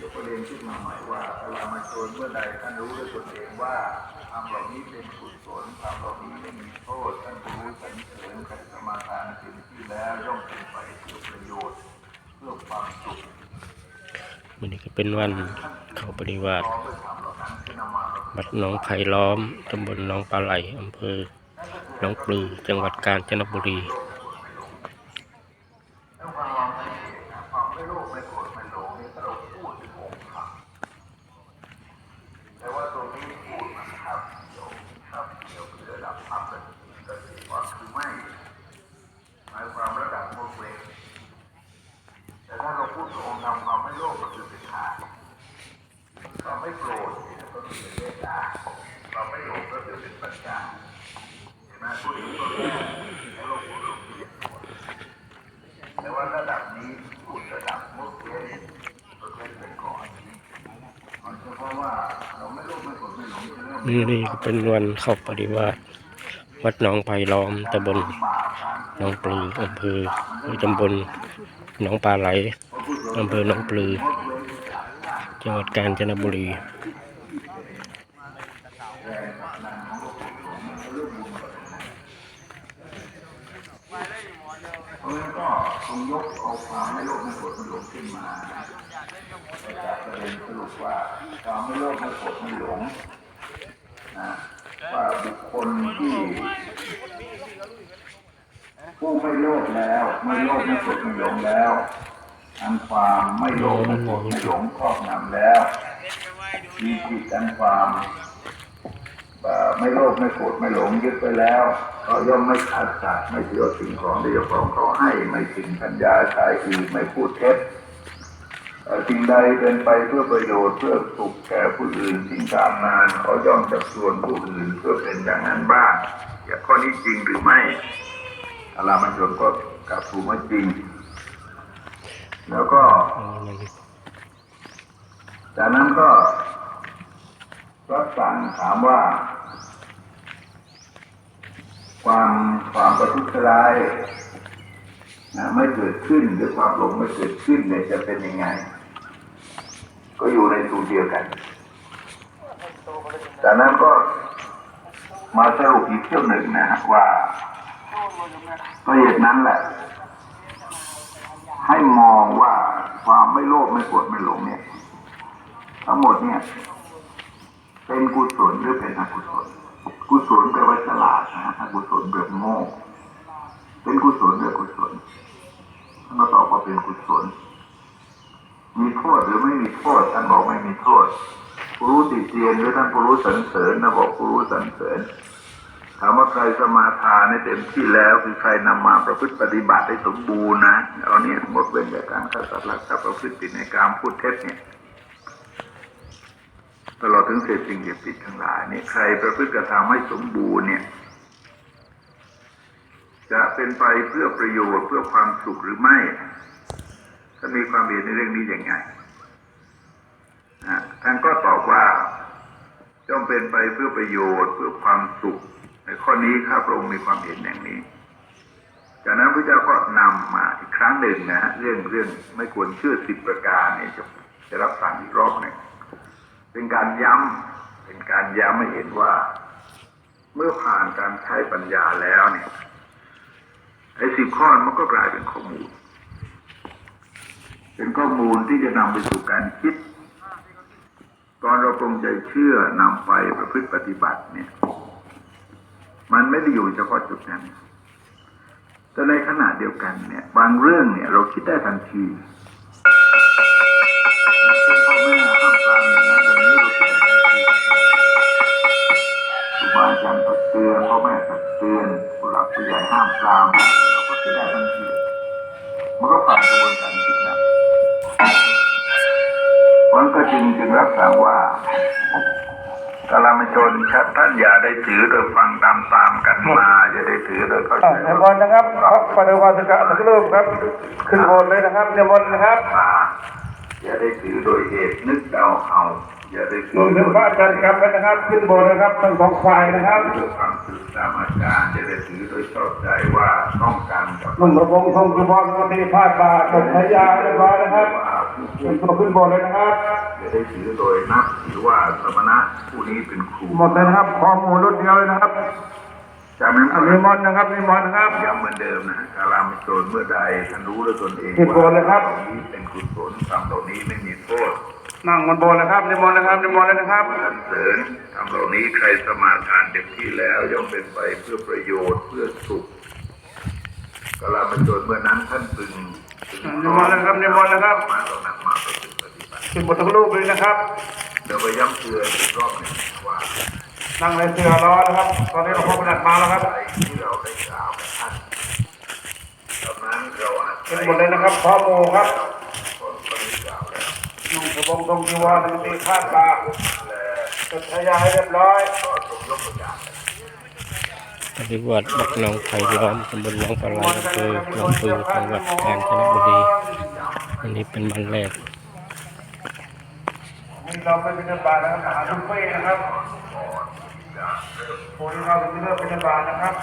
ยกประเด็นขึ้นมาใหม่ว่าพลามาชนเมื่อใดท่านรู้ด้วยตนเองว่าทำเหล่านี้เป็นกุศลทำเหล่านี้ไม่มีโทษท่านรู้สรรเสริญขัดสมาทานถึงที่แล้วย่อมเป็นไปเพื่อประโยชน์เพื่อความสุขวันนี้ก็เป็นวันเข้าปฏิวัติพร้อมด้วยธรรมเหล่านั้นที่นำมาประพฤติวัดหนองไผ่ล้อมตำบลหนองปลาไหลอำเภอหนองปลือจังหวัดกาญจนบุรี แล้วความวางใจนะความไม่โลภไม่โกรธไม่หลงนี่ถ้าเราพูดถึงองค์ธรรมแต่ว่าตรงนี้พูดนะครับเดี๋ยวครับเดี๋ยวคือระดับธรรมเป็นเกษตรความคือไม่หมายความระดับโมเวกแต่ถ้าเราพูดถึงองค์ธรรมความไม่โลภก็คือเป็นทานความไม่โกรธเนี่ยก็คือเป็นเมตตาความไม่หลงก็คือเป็นปัญญาเห็นไหมพูดถึงตัวแรกแล้วเราพูดถึงที่สอง แต่ว่าระดับนี้พูดระดับมุสลิมก็เป็นไปก่อนมันเฉพาะว่าเราไม่รู้ไม่กดไม่หลงจะเริ่ม นี่นี่เป็นวันเข้าปฏิวัติวัดหนองไผ่ล้อมตำบลหนองปลืออำเภอตำบลหนองปลาไหลอำเภอหนองปลือจังหวัดกาญจนบุรีเพราะงั้นก็ต้องยกเอาความไม่โลภไม่กดไม่หลงขึ้นมาจากประเด็นสรุปว่าความไม่โลภไม่กดไม่หลง ว่าบุคคลที่ผู้ไม่โลภแล้ว ไม่โลภไม่กดไม่หลงแล้วอันความไม่โลภไม่กดไม่หลงครอบงำแล้วมีจิตอันความไม่โลภไม่โกรธไม่หลงยึดไปแล้วก็ย่อมไม่ขาดสัตว์ไม่เสียสิ่งของที่เจ้าของเขาให้ไม่สิงสัญญาชายอีกไม่พูดเท็จ สิ่งใดเป็นไปเพื่อประโยชน์เพื่อสุขแก่ผู้อื่นสิ่งตามนานเขาย่อมจับส่วนผู้อื่นเพื่อเป็นอย่างนั้นบ้างอย่างข้อนี้จริงหรือไม่อารามันชนก็กลับถูกว่าจริง แล้วก็ จากนั้นก็รับสั่งถามว่า ความความประทุษร้ายนะไม่เกิดขึ้นหรือความหลงไม่เกิดขึ้นเนี่ยจะเป็นยังไง ก็อยู่ในสูตรเดียวกัน จากนั้นก็มาสรุปอีกเที่ยวหนึ่งนะฮะว่า ก็เหตุนั้นแหละ ให้มองว่าความไม่โลภไม่โกรธไม่หลงเนี่ย ทั้งหมดเนี่ย เป็นกุศลหรือเป็นอกุศลกุศลแปลว่าฉลาดนะฮะอกุศลแบบโง่เป็นกุศลหรืออกุศลท่านก็ตอบว่าเป็นกุศล มีโทษหรือไม่มีโทษท่านบอกไม่มีโทษผู้รู้ติเตียนหรือท่านผู้รู้สรรเสริญนะบอกผู้รู้สรรเสริญถามว่าใครสมาทานให้เต็มที่แล้วคือใครนำมาประพฤติปฏิบัติได้สมบูรณ์นะเอาเนี่ยหมดเว้นจากการฆ่าสัตว์ลักทรัพย์ประพฤติในการพูดเท็จเนี่ยตลอดถึงเศษสิ่งเสพติดทั้งหลายเนี่ยใครประพฤติกระทำให้สมบูรณ์เนี่ย จะเป็นไปเพื่อประโยชน์เพื่อความสุขหรือไม่ ถ้ามีความเห็นในเรื่องนี้อยังไงนะท่านก็ตอบว่าย่อมเป็นไปเพื่อประโยชน์เพื่อความสุข ในข้อนี้ข้าพระองค์มีความเห็นอย่างนี้ จากนั้นพระเจ้าก็นำมาอีกครั้งหนึ่งนะฮะเรื่องเรื่องไม่ควรเชื่อสิบประการเนี่ยจะจะรับสั่งอีกรอบหนึ่งเป็นการย้ำเป็นการย้ำให้เห็นว่า เมื่อผ่านการใช้ปัญญาแล้วเนี่ยไอ้สิบข้อมันก็กลายเป็นข้อมูล เป็นข้อมูลที่จะนำไปสู่การคิด ตอนเราปรงใจเชื่อนำไปประพฤติปฏิบัติเนี่ย มันไม่ได้อยู่เฉพาะจุดนั้น แต่ในขณะเดียวกันเนี่ย บางเรื่องเนี่ย เราคิดได้ทันทีเช่พ่อแม่ห้ามปรามอย่างนั้นอย่างนี้เราคิดได้ทันทีครูบาอาจารย์ตักเตือนพ่อแม่ตักเตือนผู้หลักผู้ใหญ่ห้ามปราม จึงจึงรับสั่งว่ากาลามชนชัดท่านอย่าได้ถือโดยฟังตามตามๆกันมาอย่าได้ถือโดยเข้าใจเนมนต์นะครับพระปฏิวัติกะสักรูปครับขึ้นโบนเลยนะครับเนมนต์นะครับมาอย่าได้ถือโดยเหตุนึกเอาเอาอย่าได้ถืรวมอโดถึงยพระอาจารย์กรรมนะครับขึ้นโบนนะครับทั้งสองฝ่ายนะครับเพื่อความศึกษาอาจารย์จะได้ถือโดยชอบใจว่าต้องการกับนุ่มประพงษ์ทงสุพรวันที่พาดบาทจบพยาเรียบร้อยนะครับ ว่าผู้ขึ้นตัวขึ้นบนเลยนะครับจะได้ถือโดยนับถือว่าสมณะผู้นี้เป็นครูหมดเลยนะครับข้อมูลรุ่นเดียวเลยนะครับจำนั้นอันนี้มอนต์นะครับนี่มอนต์นะครับย้ำเหมือนเดิมนะฮะการามโจรเมื่อใดท่านรู้ด้วยตนเองผิดโกนเลยครับว่าเหล่านี้เป็นกุศลทำเหล่านี้ไม่มีโทษนั่งบนบนเลยครับนี่มอนต์นะครับนี่มอนต์เลยนะครับสรรเสริญทำเหล่านี้ใครสมาทานเต็มที่แล้วย่อมเป็นไปเพื่อประโยชน์เพื่อสุข กาลามโจรเมื่อนั้นท่านพึงพึงนี่มอนต์นะครับนี่มนต์นะครับมาเรานำมาประพฤติปฏิบัติขึ้นบนทั้งรูปเลยนะครับ เดี๋ยวไปย้ำเตือนอีกรอบหนึ่งว่านั่งในเสือรอนะครับ ตอนนี้เราพบกันมาแล้วครับอะไรที่เราได้กล่าวกับท่านตอนนั้นเราอาจขึ้นบนเลยนะครับข้อมูลครับคนคนที่กล่าวแล้วนุ่งกระบงตรงจีวรมันมีคาดตาจดทยาให้เรียบร้อยก็ทรงยกตัวอย่าง ปฏิวัติบักหนองไผ่ล้อมตำบลหนองปลาไหลอำเภอหนองปลือจังหวัดกาญจนบุรีอันนี้เป็นวันแรกนี่เราไปเป็นบาทนะครับหารทุกเฟ่นะครับโอ้ยเราเป็นเลือกเป็นบาทนะครับ